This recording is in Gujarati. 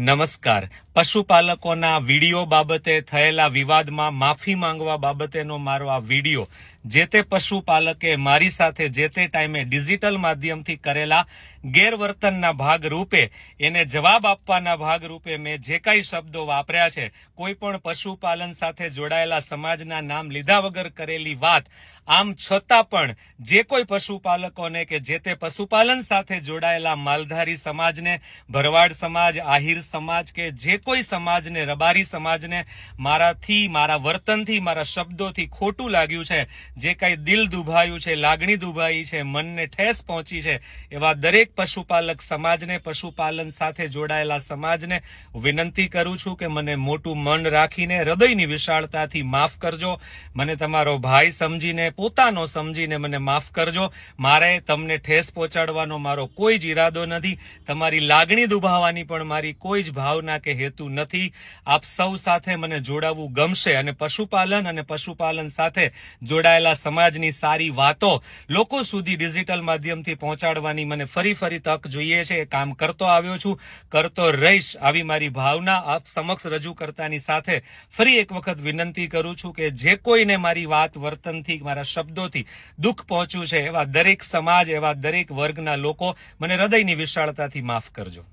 નમસ્કાર. પશુપાલકોના વીડિયો બાબતે થયેલા વિવાદમાં માફી માંગવા બાબતેનો મારો આ વીડિયો, જે તે પશુપાલકે મારી સાથે જે તે ટાઈમે ડિજિટલ માધ્યમથી કરેલા ગેરવર્તનના ભાગરૂપે, એને જવાબ આપવાના ભાગરૂપે મેં જે કાંઈ શબ્દો વાપર્યા છે, કોઈ પણ પશુપાલન સાથે જોડાયેલા સમાજના નામ લીધા વગર કરેલી વાત, આમ છતાં પણ જે કોઈ પશુપાલકોને કે જે તે પશુપાલન સાથે જોડાયેલા માલધારી સમાજને, ભરવાડ સમાજ, આહિર સમાજ કે જે કોઈ સમાજને, રબારી સમાજને મારાથી, મારા વર્તનથી, મારા શબ્દોથી ખોટું લાગ્યું છે, જે કાંઈ દિલ દુભાયું છે, લાગણી દુભાઈ છે, મનને ઠેસ પહોંચી છે, એવા દરેક પશુપાલક સમાજને, પશુપાલન સાથે જોડાયેલા સમાજને વિનંતી કરું છું કે મને મોટું મન રાખીને, હૃદયની વિશાળતાથી માફ કરજો. મને તમારો ભાઈ સમજીને, પોતાનો સમજીને મને માફ કરજો. મારે તમને ઠેસ પહોંચાડવાનો મારો કોઈ જ ઈરાદો નથી. તમારી લાગણી દુભાવવાની પણ મારી કોઈ જ ભાવના કે હેતુ નથી. આપ સૌ સાથે મને જોડાવવું ગમશે અને પશુપાલન અને પશુપાલન સાથે જોડાયેલા સમાજની સારી વાતો લોકો સુધી ડિજિટલ માધ્યમથી પહોંચાડવાની મને ફરી ફરી તક જોઈએ છે. એ કામ કરતો આવ્યો છું, કરતો રહીશ. આવી મારી ભાવના આપ સમક્ષ રજૂ કરતાની સાથે ફરી એક વખત વિનંતી કરું છું કે જે કોઈને મારી વાત વર્તનથી, મારા શબ્દોથી દુઃખ પહોંચ્યું છે, એવા દરેક સમાજ, એવા દરેક વર્ગના લોકો મને હૃદયની વિશાળતાથી માફ કરજો.